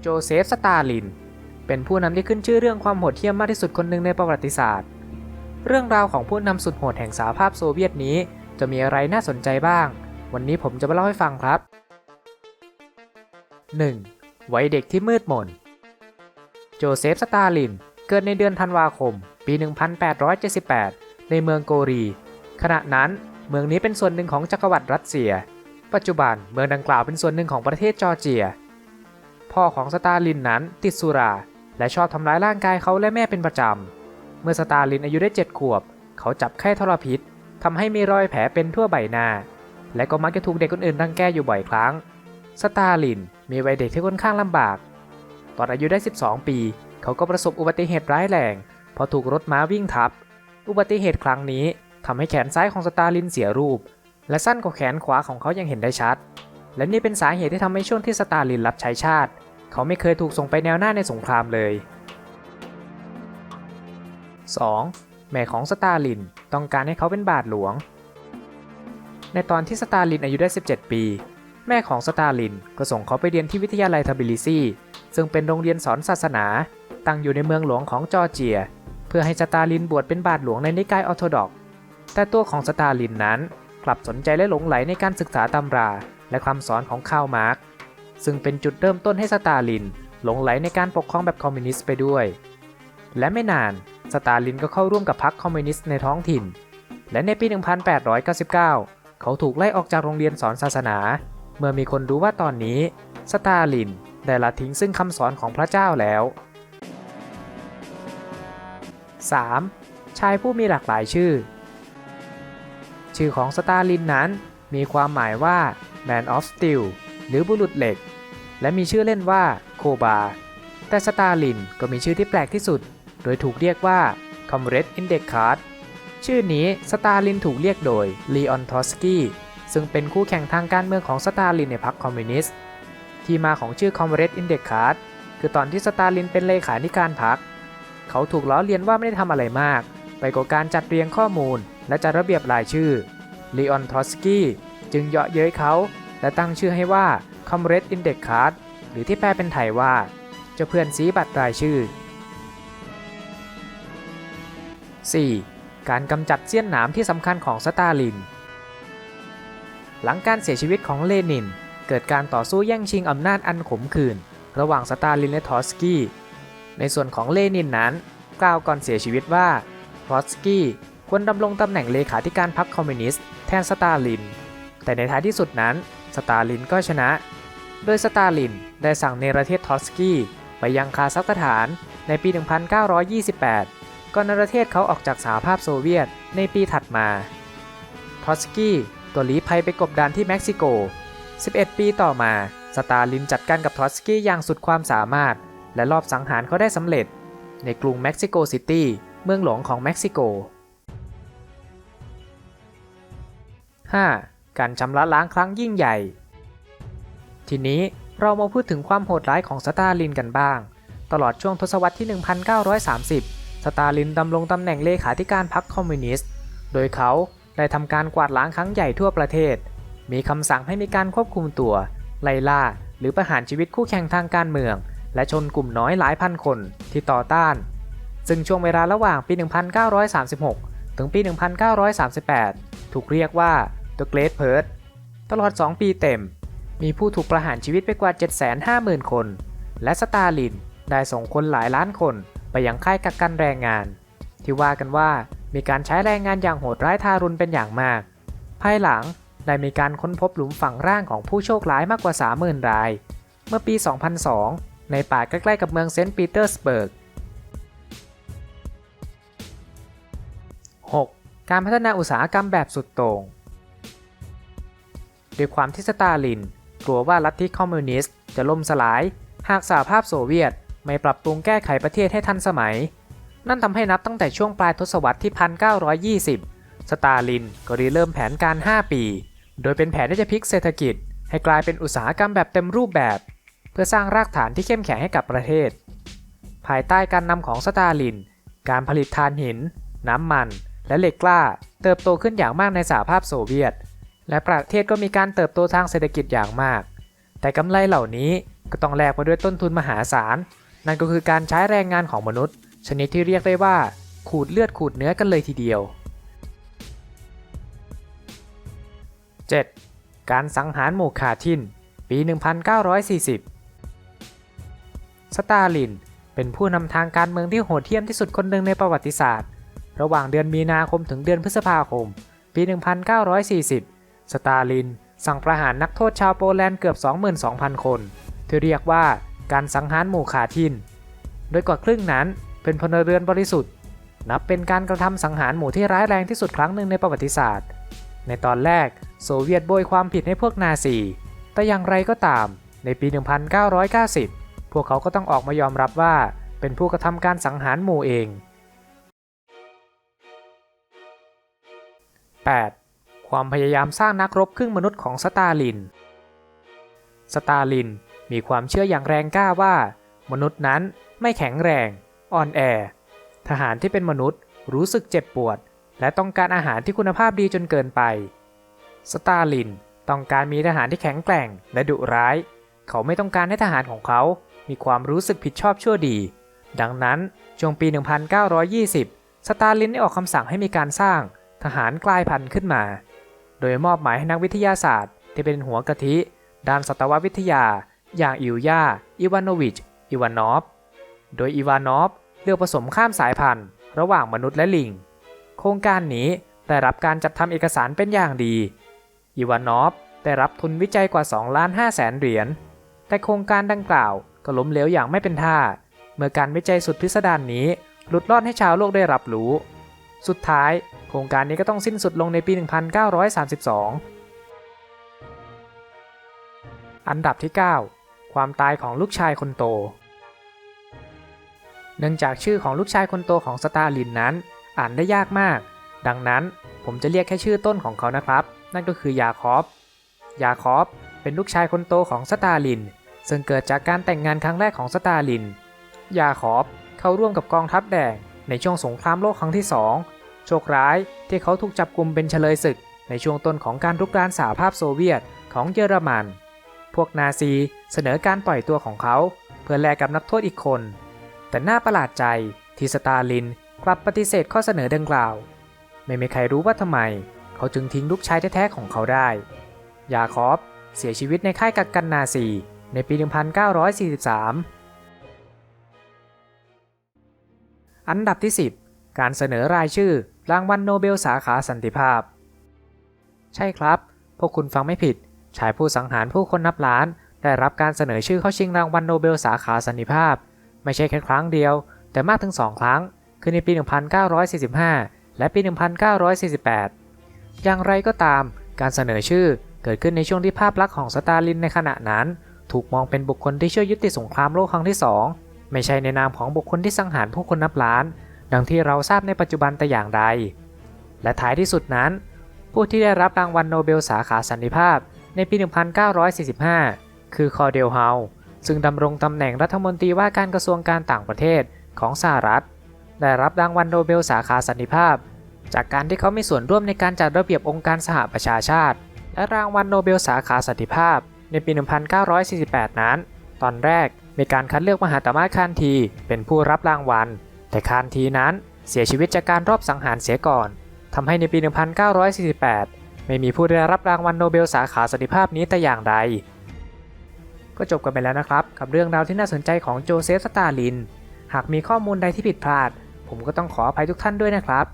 โจเซฟ สตาลิน เป็นผู้นำที่ขึ้นชื่อเรื่องความโหดเหี้ยมมากที่สุดคนหนึ่งในประวัติศาสตร์ เรื่องราวของผู้นำสุดโหดแห่งสหภาพโซเวียตนี้ จะมีอะไรน่าสนใจบ้าง วันนี้ผมจะมาเล่าให้ฟังครับ 1. วัยเด็กที่มืดมน โจเซฟ สตาลิน เกิดในเดือนธันวาคม ปี 1878 ในเมืองโกรี ขณะนั้นเมืองนี้เป็นส่วนหนึ่งของจักรวรรดิรัสเซีย ปัจจุบันเมืองดังกล่าวเป็นส่วนหนึ่งของประเทศจอร์เจีย พ่อของสตาลินนั้นติดสุรา และชอบทำร้ายร่างกายเขาและแม่เป็นประจำ เมื่อสตาลินอายุได้7ขวบ เขาจับไข้ทรพิษทำให้มีรอยแผลเป็นทั่วใบหน้า และก็มักจะถูกเด็กคนอื่นรังแกอยู่บ่อยครั้ง สตาลินมีวัยเด็กที่ค่อนข้างลำบาก ตอนอายุได้ 12 ปี เขาก็ประสบอุบัติเหตุร้ายแรงเพอถูกรถม้าวิ่งทับ อุบัติเหตุครั้งนี้ทำให้แขนซ้ายของสตาลินเสียรูป และสั้นกว่าแขนขวาของเขายังเห็นได้ชัด และนี่เป็นสาเหตุที่ทำให้ช่วงที่สตาลินรับใช้ชาติ เขาไม่เคยถูกส่งไปแนวหน้าในสงครามเลย 2. แม่ของสตาลินต้องการให้เขาเป็นบาทหลวง ในตอนที่สตาลินอายุได้ 17 ปี แม่ของสตาลินก็ส่งเขาไปเรียนที่วิทยาลัยทบิลิซี ซึ่งเป็นโรงเรียนสอนศาสนา ตั้งอยู่ในเมืองหลวงของจอร์เจีย เพื่อให้สตาลินบวชเป็นบาทหลวงในนิกายออร์โธดอก แต่ตัวของสตาลินนั้นกลับสนใจและหลงไหลในการศึกษาตำรา และคำสอนของคาร์ลมาร์กซ์ซึ่งเป็นจุดเริ่มต้นให้สตาลิน หลงไหลในการปกครองแบบคอมมิวนิสต์ไปด้วย และไม่นานสตาลินก็เข้าร่วมกับพรรคคอมมิวนิสต์ในท้องถิ่น และในปี 1899 เขาถูกไล่ออกจากโรงเรียนสอนศาสนา เมื่อมีคนรู้ว่าตอนนี้ สตาลินได้ละทิ้งซึ่งคำสอนของพระเจ้าแล้ว 3. ชายผู้มีหลากหลายชื่อ ชื่อของสตาลินนั้นมีความหมายว่า Man of Steel หรือบุรุษเหล็ก และมีชื่อเล่นว่าโคบา แต่สตาลินก็มีชื่อที่แปลกที่สุด โดยถูกเรียกว่า Comrade i n d e c a r d ชื่อนี้สตาลินถูกเรียกโดยลีออนทอสกี้ซึ่งเป็นคู่แข่งทางการเมืองของสตาลินในพรรคคอมมิวนิสต์ ที่มาของชื่อ Comrade i n d e c a r d คือตอนที่สตาลินเป็นเลขาธิการพรรค เขาถูกล้อเลียนว่าไม่ได้ทำอะไรมาก ไปกว่าการจัดเรียงข้อมูลและจัดระเบียบรายชื่อลีออนทอสกี้ จึงเยาะเย้ยเขา และตั้งชื่อให้ว่า Comrade i n d e c a r d หรือที่แปลเป็นไทยว่า เจ้าเพื่อนสีบัตรรายชื่อ 4. การกำจัดเสี้ยนหนามที่สำคัญของสตาลิน หลังการเสียชีวิตของเลนิน เกิดการต่อสู้แย่งชิงอำนาจอันขมขื่นระหว่างสตาลินและทอสกี้ ในส่วนของเลนินนั้น กล่าวก่อนเสียชีวิตว่าทอสกี้ควรดำรงตำแหน่งเลขาธิการพรรคคอมมิวนิสต์แทนสตาลิน แต่ในท้ายที่สุดนั้นสตาลินก็ชนะ โดยสตาลินได้สั่งเนรเทศทอสกี้ไปยังคาซัคสถานในปี 1928 ก่อนนรเทศเขาออกจากสหภาพโซเวียตในปีถัดมา ทอสกี้ตัวลี้ภัยไปกบดานที่เม็กซิโก 11 ปีต่อมา สตาลินจัดการกับทอสกี้อย่างสุดความสามารถ และลอบสังหารเขาได้สำเร็จ ในกรุงเม็กซิโกซิตี้ เมืองหลวงของเม็กซิโก 5. การชำระล้างครั้งยิ่งใหญ่ ทีนี้เรามาพูดถึงความโหดร้ายของสตาลินกันบ้าง ตลอดช่วงทศวรรษที่ 1930 สตาลินดำรงตำแหน่งเลขาธิการพรรคคอมมิวนิสต์ โดยเขาได้ทำการกวาดล้างครั้งใหญ่ทั่วประเทศ มีคำสั่งให้มีการควบคุมตัว ไล่ล่า หรือประหารชีวิตคู่แข่งทางการเมือง และชนกลุ่มน้อยหลายพันคนที่ต่อต้าน ซึ่งช่วงเวลาระหว่างปี 1936 ถึงปี 1938 ถูกเรียกว่า The Great Purge ตลอด 2 ปีเต็ม มีผู้ถูกประหารชีวิตไปกว่า 750,000 คน และสตาลินได้ส่งคนหลายล้านคนไปยังค่ายกักกันแรงงาน ที่ว่ากันว่ามีการใช้แรงงานอย่างโหดร้ายทารุณเป็นอย่างมาก ภายหลังได้มีการค้นพบหลุมฝังร่างของผู้โชคร้ายมากกว่า 30,000 ราย เมื่อปี 2002 ในป่าใกล้ๆกับเมืองเซนต์ปีเตอร์สเบิร์ก 6. การพัฒนาอุตสาหกรรมแบบสุดโต่ง ด้วยความที่สตาลิน กลัวว่าลัทธิคอมมิวนิสต์จะล่มสลาย หากสหภาพโซเวียตไม่ปรับปรุงแก้ไขประเทศให้ทันสมัย นั่นทำให้นับตั้งแต่ช่วงปลายทศวรรษที่ 1920 สตาลินก็ริเริ่มแผนการ 5 ปี โดยเป็นแผนที่จะพลิกเศรษฐกิจ ให้กลายเป็นอุตสาหกรรมแบบเต็มรูปแบบ เพื่อสร้างรากฐานที่เข้มแข็งให้กับประเทศ ภายใต้การนำของสตาลิน การผลิตถ่านหิน น้ำมัน และเหล็กกล้า เติบโตขึ้นอย่างมากในสหภาพโซเวียต และประเทศก็มีการเติบโตทางเศรษฐกิจอย่างมาก แต่กำไรเหล่านี้ก็ต้องแลกมาด้วยต้นทุนมหาศาล นั่นก็คือการใช้แรงงานของมนุษย์ ชนิดที่เรียกได้ว่า ขูดเลือดขูดเนื้อกันเลยทีเดียว 7. การสังหารหมู่คาทิน ปี 1940 สตาลิน เป็นผู้นำทางการเมืองที่โหดเหี้ยมที่สุดคนหนึ่งในประวัติศาสตร์ ระหว่างเดือนมีนาคมถึงเดือนพฤษภาคม ปี 1940 สตาลิน สั่งประหารนักโทษชาวโปแลนด์เกือบ 22,000 คน ที่เรียกว่าการสังหารหมู่คาทิน โดยกว่าครึ่งนั้นเป็นพลเรือนบริสุทธิ์ นับเป็นการกระทำสังหารหมู่ที่ร้ายแรงที่สุดครั้งหนึ่งในประวัติศาสตร์ ในตอนแรกโซเวียตโบยความผิดให้พวกนาซี แต่อย่างไรก็ตาม ในปี 1990 พวกเขาก็ต้องออกมายอมรับว่าเป็นผู้กระทำการสังหารหมู่เอง 8. ความพยายามสร้างนักรบครึ่งมนุษย์ของสตาลิน สตาลินมีความเชื่ออย่างแรงกล้าว่า มนุษย์นั้นไม่แข็งแรง อ่อนแอ ทหารที่เป็นมนุษย์รู้สึกเจ็บปวด และต้องการอาหารที่คุณภาพดีจนเกินไป สตาลินต้องการมีทหารที่แข็งแกร่งและดุร้าย เขาไม่ต้องการให้ทหารของเขามีความรู้สึกผิดชอบชั่วดี ดังนั้นช่วงปี 1920 สตาลินได้ออกคำสั่งให้มีการสร้างทหารกลายพันธุ์ขึ้นมา ยมอบหมายให้นักวิทยาศาสตร์ ที่เป็นหัวกะทิ ด้านสัตววิทยา อย่างอิลยา อิวานโนวิช อิวานอฟ โดยอีวานอฟเลือกผสมข้ามสายพันธุ์ ระหว่างมนุษย์และลิง โครงการนี้ได้รับการจัดทำเอกสารเป็นอย่างดีอีวานอฟได้รับทุนวิจัยกว่า2ล้าน5แสนเหรียญ แต่โครงการดังกล่าวก็ล้มเหลวอย่างไม่เป็นท่า เมื่อการวิจัยสุดพิสดารนนี้หลุดลอดให้ชาวโลกได้รับรู้ สุดท้าย โครงการนี้ก็ต้องสิ้นสุดลงในปี 1932 อันดับที่ 9 ความตายของลูกชายคนโต เนื่องจากชื่อของลูกชายคนโตของสตาลินนั้น อ่านได้ยากมาก ดังนั้นผมจะเรียกแค่ชื่อต้นของเขานะครับ นั่นก็คือยาคอฟยาคอฟเป็นลูกชายคนโตของสตาลิน ซึ่งเกิดจากการแต่งงานครั้งแรกของสตาลิน ยาคอฟเข้าร่วมกับกองทัพแดง ในช่วงสงครามโลกครั้งที่ 2 โชคร้ายที่เขาถูกจับกลุ่มเป็นเฉลยศึก ในช่วงต้นของการรุกรานสหภาพโซเวียตของเยอรมัน พวกนาซีเสนอการปล่อยตัวของเขา เพื่อแลกกับนักโทษอีกคน แต่น่าประหลาดใจที่สตาลินกลับปฏิเสธข้อเสนอดังกล่าว ไม่มีใครรู้ว่าทำไม เขาจึงทิ้งลูกชายแท้ๆของเขาได้ ยาคอฟเสียชีวิตในค่ายกักกันนาซีในปี 1943 อันดับที่ 10 การเสนอรายชื่อ รางวัลโนเบลสาขาสันติภาพ ใช่ครับ พวกคุณฟังไม่ผิด ชายผู้สังหารผู้คนนับล้าน ได้รับการเสนอชื่อเข้าชิงรางวัลโนเบลสาขาสันติภาพ ไม่ใช่แค่ครั้งเดียว แต่มากถึง 2 ครั้ง คือในปี 1945 และปี 1948 อย่างไรก็ตาม การเสนอชื่อเกิดขึ้นในช่วงที่ภาพลักษณ์ของสตาลินในขณะนั้น ถูกมองเป็นบุคคลที่ช่วยยุติสงครามโลกครั้งที่2 ไม่ใช่ในนามของบุคคลที่สังหารผู้คนนับล้าน ดังที่เราทราบในปัจจุบันแต่อย่างใด และท้ายที่สุดนั้น ผู้ที่ได้รับรางวัลโนเบลสาขาสันติภาพในปี 1945 คือคอเดลเฮาซึ่งดำรงตำแหน่งรัฐมนตรีว่าการกระทรวงการต่างประเทศของสหรัฐ ได้รับรางวัลโนเบลสาขาสันติภาพ จากการที่เขามีส่วนร่วมในการจัดระเบียบองค์การสหประชาชาติ และรางวัลโนเบลสาขาสันติภาพในปี 1948 นั้น ตอนแรกมีการคัดเลือกมหาตมะคานทีเป็นผู้รับรางวัล แต่คานทีนั้นเสียชีวิตจากการรอบสังหารเสียก่อนทำให้ในปี 1948 ไม่มีผู้ได้รับรางวัลโนเบลสาขาสันติภาพนี้แต่อย่างใด ก็จบกันไปแล้วนะครับ กับเรื่องราวที่น่าสนใจของโจเซฟสตาลิน หากมีข้อมูลใดที่ผิดพลาด ผมก็ต้องขออภัยทุกท่านด้วยนะครับ